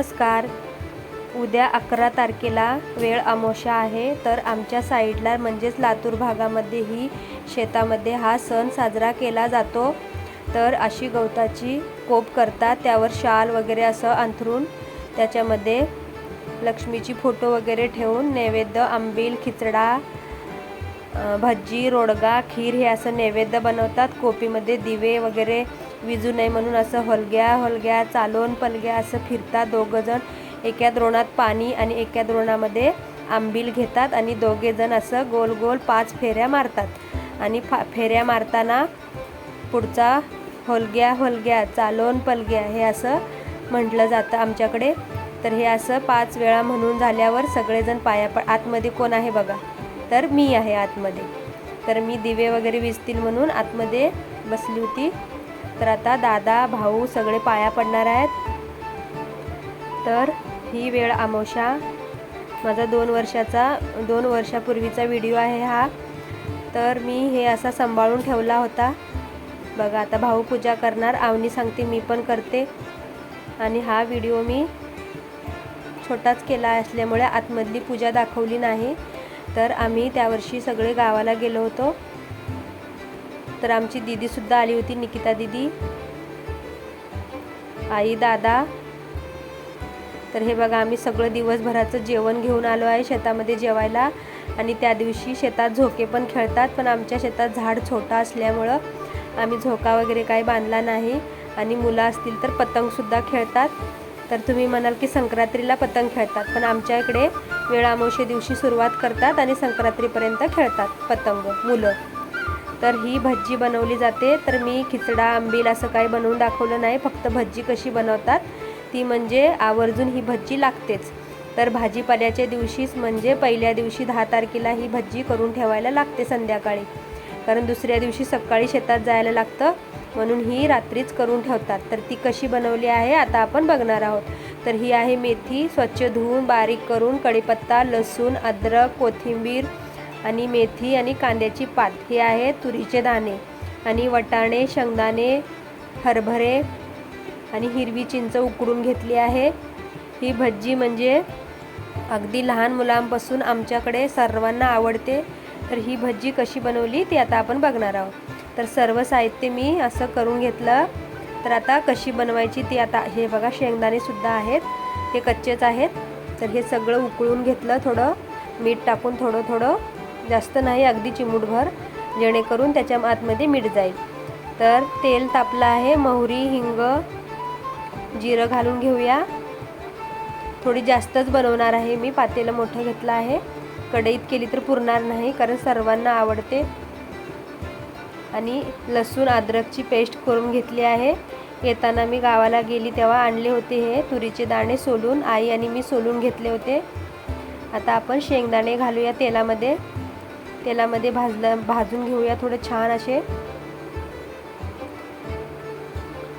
नमस्कार. उद्या अकरा तारखेला वेळ अमावस्या आहे तर आमच्या साईडला म्हणजेच लातूर भागामध्येही शेतामध्ये हा सण साजरा केला जातो. तर अशी गवताची कोप करतात त्यावर शाल वगैरे असं अंथरून त्याच्यामध्ये लक्ष्मीची फोटो वगैरे ठेवून नैवेद्य आंबील खिचडा भज्जी भजी रोडगा खीर हे असं नैवेद्य बनवतात. कोपीमध्ये दिवे वगैरे विजू नये म्हणून असं हलग्या हलग्या चालवून पलग्या असं फिरतात दोघंजण. एका द्रोणात पाणी आणि एका द्रोणामध्ये आंबील घेतात आणि दोघेजण असं गोल गोल पाच फेऱ्या मारतात. आणि फा फेऱ्या मारताना पुढचा होलग्या होलग्या चालवून पलग्या हे असं म्हटलं जातं आमच्याकडे. तर हे असं पाच वेळा म्हणून झाल्यावर सगळेजण पाया प आतमध्ये कोण आहे बघा? तर मी आहे आतमध्ये. तर मी दिवे वगैरे विजतील म्हणून आतमध्ये बसली होती. तर आता दादा भाऊ सगळे पाया पडणार आहेत. तर ही वेळ आमोशा माझा दोन वर्षाचा दोन वर्षापूर्वीचा व्हिडिओ आहे हा. तर मी हे असा सांभाळून ठेवला होता. बघा आता भाऊ पूजा करणार आवनी सांगते मी पण करते. आणि हा व्हिडिओ मी छोटाच केला असल्यामुळे आतमधली पूजा दाखवली नाही. तर आम्ही त्यावर्षी सगळे गावाला गेलो होतो. तर आमची दीदीसुद्धा आली होती निकिता दीदी. आई दादा. तर हे बघा आम्ही सगळं दिवसभराचं जेवण घेऊन आलो आहे शेतामध्ये जेवायला. आणि त्या दिवशी शेतात झोके पण खेळतात पण आमच्या शेतात झाड छोटा असल्यामुळं आम्ही झोका वगैरे काही बांधला नाही. आणि मुलं असतील तर पतंगसुद्धा खेळतात. तर तुम्ही म्हणाल की संक्रांतीला पतंग खेळतात पण आमच्या इकडे वेळामोशे दिवशी सुरुवात करतात आणि संक्रांतीपर्यंत खेळतात पतंग मुलं. तर ही भज्जी बनवली जाते. तर मी खिचडा आंबील असं काही बनवून दाखवलं नाही. फक्त भज्जी कशी बनवतात ती म्हणजे आवर्जून ही भज्जी लागतेच. तर भाजीपाल्याच्या दिवशीच म्हणजे पहिल्या दिवशी दहा तारखेला ही भज्जी करून ठेवायला लागते संध्याकाळी. कारण दुसऱ्या दिवशी सकाळी शेतात जायला लागतं. म्हणून ही रात्रीच करून ठेवतात. तर ती कशी बनवली आहे आता आपण बघणार आहोत. तर ही आहे मेथी स्वच्छ धुवून बारीक करून कढीपत्ता लसूण अद्रक कोथिंबीर आणि मेथी आणि कांद्याची पात हे आहे तुरीचे दाणे आणि वटाणे शेंगदाणे हरभरे आणि हिरवी चिंच उकडून घेतली आहे. ही भज्जी म्हणजे अगदी लहान मुलांपासून आमच्याकडे सर्वांना आवडते. तर ही भज्जी कशी बनवली ती आता आपण बघणार आहोत. तर सर्व साहित्य मी असं करून घेतलं. तर आता कशी बनवायची ती आता हे बघा शेंगदाणेसुद्धा आहेत. हे कच्चेच आहेत. तर हे सगळं उकळून घेतलं थोडं. मीठ टाकून थोडं थोडं जास्त नाही अगदी चिमूटभर जेणेकरून त्याच्या आतमध्ये मीठ जाईल. तर तेल तापलं आहे मोहरी हिंग जिरं घालून घेऊया. थोडी जास्तच बनवणार आहे मी पातेलं मोठं घेतलं आहे. कढईत केली तर पुरणार नाही कारण सर्वांना आवडते. आणि लसूण अद्रकची पेस्ट करून घेतली आहे. येताना मी गावाला गेली तेव्हा आणले होते हे. तुरीचे दाणे सोलून आई आणि मी सोलून घेतले होते. आता आपण शेंगदाणे घालूया तेलामध्ये. तेलामध्ये भाजलं भाजून घेऊया थोडे छान असे.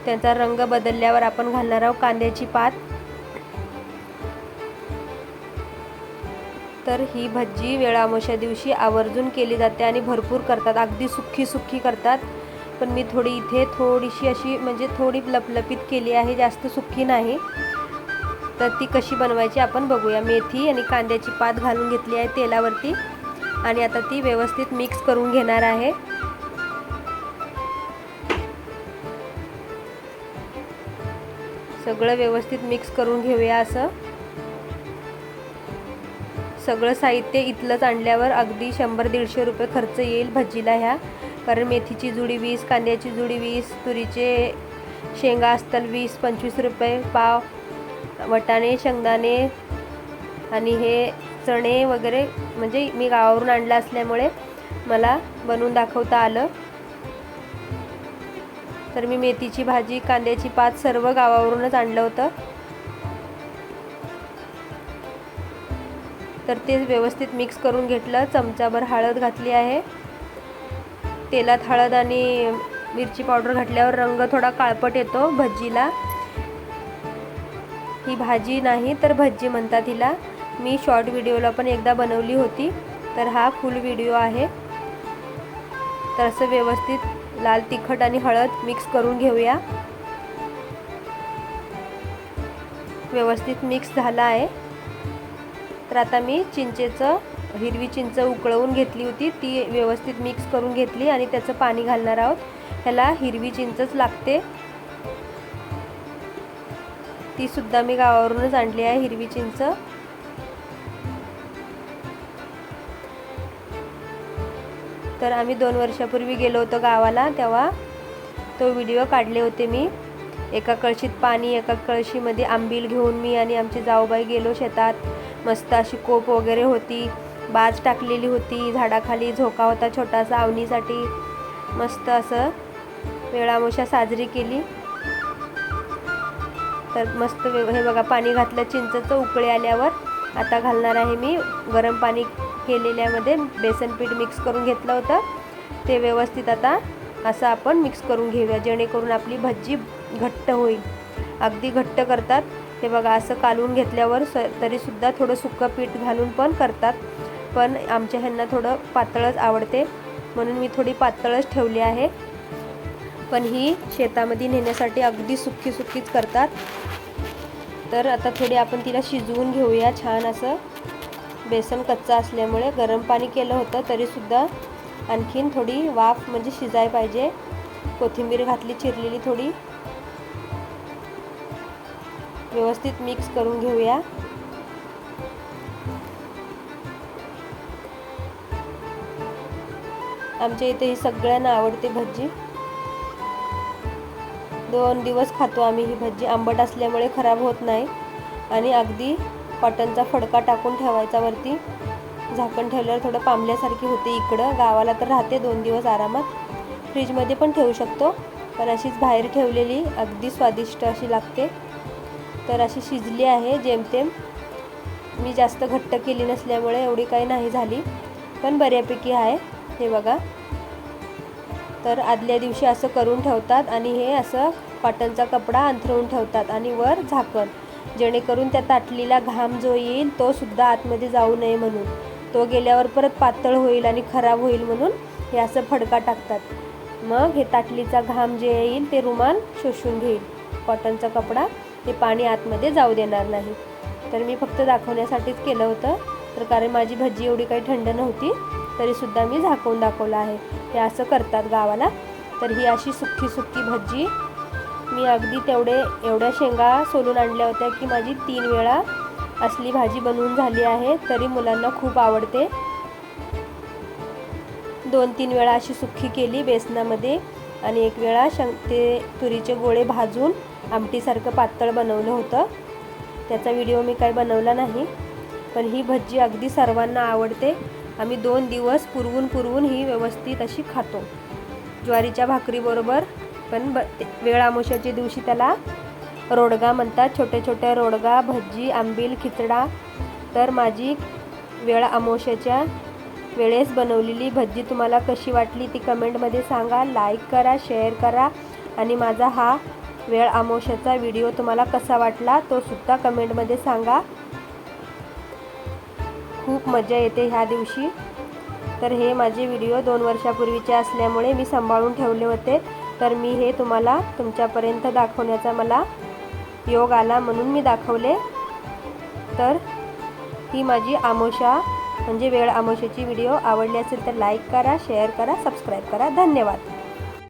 त्यांचा रंग बदलल्यावर आपण घालणार आहोत कांद्याची पात. तर ही भजी वेळामोशा दिवशी आवर्जून केली जाते आणि भरपूर करतात. अगदी सुखी सुखी करतात. पण मी थोडी इथे थोडीशी अशी म्हणजे थोडी लपलपीत केली आहे जास्त सुखी नाही. तर ती कशी बनवायची आपण बघूया. मेथी आणि कांद्याची पात घालून घेतली आहे तेलावरती. आणि आता ती व्यवस्थित मिक्स करून घेणार आहे. सगळं व्यवस्थित मिक्स करून घेऊया असं. सगळं साहित्य इथलंच आणल्यावर अगदी शंभर दीडशे रुपये खर्च येईल भजीला ह्या. कारण मेथीची जुडी वीस कांद्याची जुडी वीस तुरीचे शेंगा असतील वीस पंचवीस रुपये पाव वटाणे शेंगदाणे आणि हे चणे वगैरे म्हणजे मी गावावरून आणलं असल्यामुळे मला बनवून दाखवता आलं. तर मी मेथीची भाजी कांद्याची पात सर्व गावावरूनच आणलं होतं. तर ते व्यवस्थित मिक्स करून घेतलं. चमचाभर हळद घातली आहे. तेलात हळद आणि मिरची पावडर घातल्यावर रंग थोडा काळपट येतो भजीला ही भाजी नाही तर भजी म्हणतात हिला. मी शॉर्ट व्हिडिओला पण एकदा बनवली होती. तर हा फुल व्हिडिओ आहे. तर असं व्यवस्थित लाल तिखट आणि हळद मिक्स करून घेऊया. व्यवस्थित मिक्स झाला आहे. तर आता मी चिंचेचं हिरवी चिंच उकळवून घेतली होती. ती व्यवस्थित मिक्स करून घेतली आणि त्याचं पाणी घालणार आहोत. ह्याला हिरवी चिंचच लागते. ती सुद्धा मी गावावरूनच आणली आहे हिरवी चिंच. तर आम्ही दोन वर्षापूर्वी गेलो होतो गावाला तेव्हा तो व्हिडिओ काढले होते मी. एका कळशीत पाणी एका कळशीमध्ये आंबील घेऊन मी आणि आमची जाऊबाई गेलो शेतात. मस्त अशी कोप वगैरे होती बाज टाकलेली होती झाडाखाली झोका होता छोटासा आवनीसाठी मस्त असं वेळामोशा साजरी केली. तर मस्त हे बघा पाणी घातलं चिंचचं उकळे आल्यावर. आता घालणार आहे मी गरम पाणी केलेल्यामध्ये बेसन पीठ मिक्स करून घेतलं होतं. ते व्यवस्थित आता असं आपण मिक्स करून घेऊया जेणेकरून आपली भज्जी घट्ट होईल. अगदी घट्ट करतात. हे बघा असं कालवून घेतल्यावर स तरीसुद्धा थोडं सुकं पीठ घालून पण करतात. पण आमच्या ह्यांना थोडं पातळच आवडते. म्हणून मी थोडी पातळच ठेवली आहे. पण ही शेतामध्ये नेण्यासाठी अगदी सुक्की सुक्कीच करतात. तर आता थोडी आपण तिला शिजवून घेऊया छान असं. बेसन कच्चा असल्यामुळे गरम पाणी केलं होतं तरीसुद्धा आणखीन थोडी वाफ म्हणजे शिजाय पाहिजे. कोथिंबीर घातली चिरलेली थोडी. व्यवस्थित मिक्स करून घेऊया. आमच्या इथे ही सगळ्यांना आवडते भजी. दोन दिवस खातो आम्ही ही भजी. आंबट असल्यामुळे खराब होत नाही. आणि अगदी कॉटनचा फडका टाकून ठेवायचा वरती. झाकण ठेवल्यावर थोडं पांबल्यासारखी होते इकडं. गावाला तर राहते दोन दिवस आरामात. फ्रीजमध्ये पण ठेवू शकतो. पण अशीच बाहेर ठेवलेली अगदी स्वादिष्ट अशी लागते. तर अशी शिजली आहे जेमतेम. मी जास्त घट्ट केली नसल्यामुळे एवढी काही नाही झाली. पण बऱ्यापैकी आहे. हे बघा. तर आदल्या दिवशी असं करून ठेवतात आणि हे असं कॉटनचा कपडा अंथरवून ठेवतात आणि वर झाकण. जेणेकरून त्या ताटलीला घाम जो येईल तो सुद्धा आतमध्ये जाऊ नये म्हणून. तो गेल्यावर परत पातळ होईल आणि खराब होईल म्हणून हे असं फडका टाकतात. मग हे ताटलीचा घाम जे येईल ते रुमाल शोषून घेईल. कॉटनचा कपडा ते पाणी आतमध्ये जाऊ देणार नाही. तर मी फक्त दाखवण्यासाठीच केलं होतं. तर कारण माझी भजी एवढी काही थंड नव्हती तरीसुद्धा मी झाकवून दाखवलं आहे. हे असं करतात गावाला. तर ही अशी सुक्की सुक्की भजी मी अगदी तेवढे एवढ्या शेंगा सोलून आणल्या होत्या की माझी तीन वेळा असली भाजी बनवून झाली आहे तरी मुलांना खूप आवडते. दोन तीन वेळा अशी सुक्की केली बेसनामध्ये आणि एक वेळा शं ते तुरीचे गोळे भाजून आमटीसारखं पातळ बनवलं होतं. त्याचा व्हिडिओ मी काही बनवला नाही पण ही भजी अगदी सर्वांना आवडते. आम्ही दोन दिवस पुरवून पुरवून ही व्यवस्थित अशी खातो. ज्वारीच्या भाकरीबरोबर पण ब वेळ आमोशाच्या दिवशी त्याला रोडगा म्हणतात. छोट्या छोट्या रोडगा भजी आंबील खिचडा. तर माझी वेळ आमोशाच्या वेळेस बनवलेली भजी तुम्हाला कशी वाटली ती कमेंटमध्ये सांगा. लाईक करा शेअर करा. आणि माझा हा वेळ आमोशाचा व्हिडिओ तुम्हाला कसा वाटला तो सुद्धा कमेंटमध्ये सांगा. खूप मजा येते ह्या दिवशी. तर हे माझे व्हिडिओ दोन वर्षापूर्वीचे असल्यामुळे मी सांभाळून ठेवले होते. तर मी हे तुम्हाला तुमच्यापर्यंत दाखवण्याचा मला योग आला म्हणून मी दाखवले. तर ही माझी आमोशा म्हणजे वेळ आमोशाची व्हिडिओ आवडली असेल तर लाईक करा शेअर करा सबस्क्राईब करा. धन्यवाद.